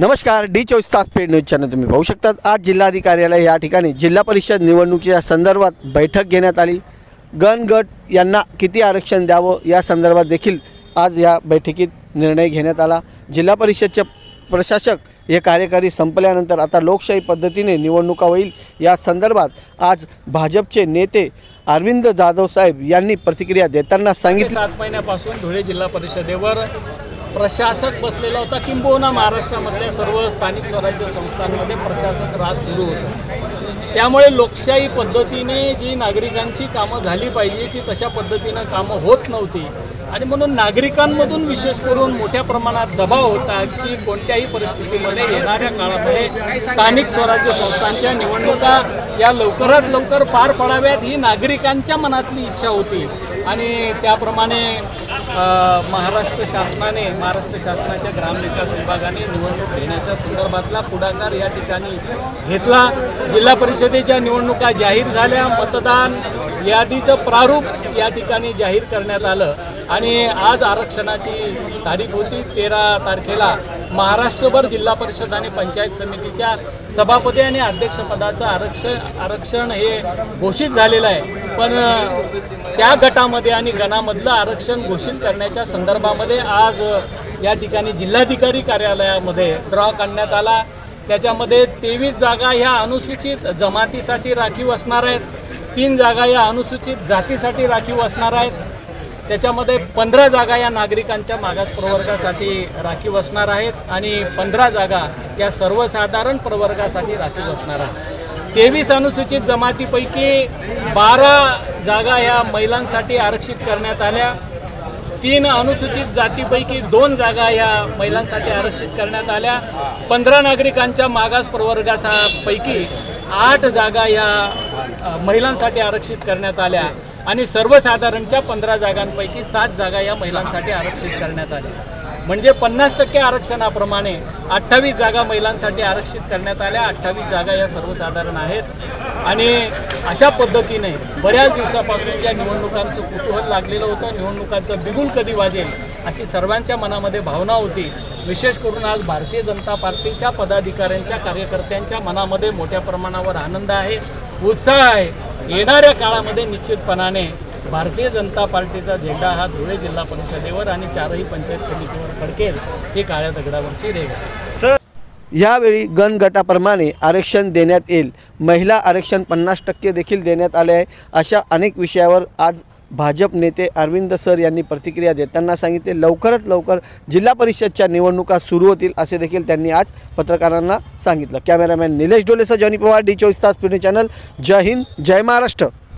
नमस्कार डी चोवीस तास पेड न्यूज चॅनल तुम्ही पाहू शकतात. आज जिल्हाधिकार्यालय या ठिकाणी जिल्हा परिषद निवडणुकीच्या संदर्भात बैठक घेण्यात आली. गणगट यांना किती आरक्षण द्यावं या संदर्भात देखील आज या बैठकीत निर्णय घेण्यात आला. जिल्हा परिषदचे प्रशासक हे कार्यकारी संपल्यानंतर आता लोकशाही पद्धतीने निवडणुका होईल. या संदर्भात आज भाजपचे नेते अरविंद जाधव साहेब यांनी प्रतिक्रिया देताना सांगितलं. सात महिन्यापासून धुळे जिल्हा परिषदेवर प्रशासक बसलेला होता किंबहुना महाराष्ट्रामधल्या सर्व स्थानिक स्वराज्य संस्थांमध्ये प्रशासक राज सुरू होता. त्यामुळे लोकशाही पद्धतीने जी नागरिकांची कामं झाली पाहिजे ती तशा पद्धतीनं कामं होत नव्हती. आणि म्हणून नागरिकांमधून विशेष करून मोठ्या प्रमाणात दबाव होता की कोणत्याही परिस्थितीमध्ये येणाऱ्या काळामध्ये स्थानिक स्वराज्य संस्थांच्या निवडणुका या लवकरात लवकर पार पडाव्यात ही नागरिकांच्या मनातली इच्छा होती. आणि त्याप्रमाणे महाराष्ट्र शासनाने महाराष्ट्र शासनाच्या ग्रामविकास विभागाने निवडणूक घेण्याच्या संदर्भातला पुढाकार या ठिकाणी घेतला. जिल्हा परिषदेच्या निवडणुका जाहीर झाल्या. मतदान यादीचं प्रारूप या ठिकाणी जाहीर करण्यात आलं. आणि आज आरक्षणाची तारीख होती तेरा तारखेला. महाराष्ट्रभर जिल्हा परिषद आणि पंचायत समितीच्या सभापती आणि अध्यक्षपदाचं आरक्षण आरक्षण हे घोषित झालेलं आहे. पण त्या गटामध्ये आणि गणामधलं आरक्षण घोषित करण्याच्या संदर्भामध्ये आज या ठिकाणी जिल्हाधिकारी कार्यालयामध्ये ड्रॉ काढण्यात आला. त्याच्यामध्ये तेवीस जागा ह्या अनुसूचित जमातीसाठी राखीव असणार आहेत. तीन जागा या अनुसूचित जातीसाठी राखीव असणार आहेत. त्याच्यामध्ये पंधरा जागा या नागरिकांच्या मागास प्रवर्गासाठी राखीव असणार आहेत आणि पंधरा जागा या सर्वसाधारण प्रवर्गासाठी राखीव असणार आहेत. तेवीस अनुसूचित जमातीपैकी बारा जागा ह्या महिलांसाठी आरक्षित करण्यात आल्या. तीन अनुसूचित जातीपैकी दोन जागा या महिलांसाठी आरक्षित करण्यात आल्या. पंधरा नागरिकांच्या मागास प्रवर्गापैकी आठ जागा या महिलांसाठी आरक्षित करण्यात आल्या आणि सर्वसाधारणच्या पंधरा जागांपैकी सात जागा या महिलांसाठी आरक्षित करण्यात आल्या. म्हणजे पन्नास टक्के आरक्षणाप्रमाणे अठ्ठावीस जागा महिलांसाठी आरक्षित करण्यात आल्या. अठ्ठावीस जागा या सर्वसाधारण आहेत. आणि अशा पद्धतीने बऱ्याच दिवसापासून ज्या निवडणुकांचं कुतूहल लागलेलं होतं निवडणुकांचं बिगुल कधी वाजेल अशी सर्वांच्या मनामध्ये भावना होती. विशेष करून आज भारतीय जनता पार्टीच्या पदाधिकाऱ्यांच्या कार्यकर्त्यांच्या मनामध्ये मोठ्या प्रमाणावर आनंद आहे. उत्साह आहे. येणाऱ्या काळामध्ये निश्चितपणाने भारतीय जनता पार्टीचा झेंडा हा धुळे जिल्हा परिषदेवर आणि चारही पंचायत समितीवर फडकेल ही काळ्या दगडावरची रेग आहे. सर यावेळी गण गटाप्रमाणे आरक्षण देण्यात येईल. महिला आरक्षण पन्नास टक्के देखील देण्यात आले आहे. अशा अनेक विषयावर आज भाजप नेते अरविंद सर यांनी प्रतिक्रिया देताना सांगितले लवकरात लवकर जिल्हा परिषदच्या निवडणुका सुरू होतील असे देखील त्यांनी आज पत्रकारांना सांगितलं. कॅमेरामॅन निलेश डोलेसह जॉनी पवार डी चोवीस तास पुणे चॅनल. जय हिंद जय महाराष्ट्र.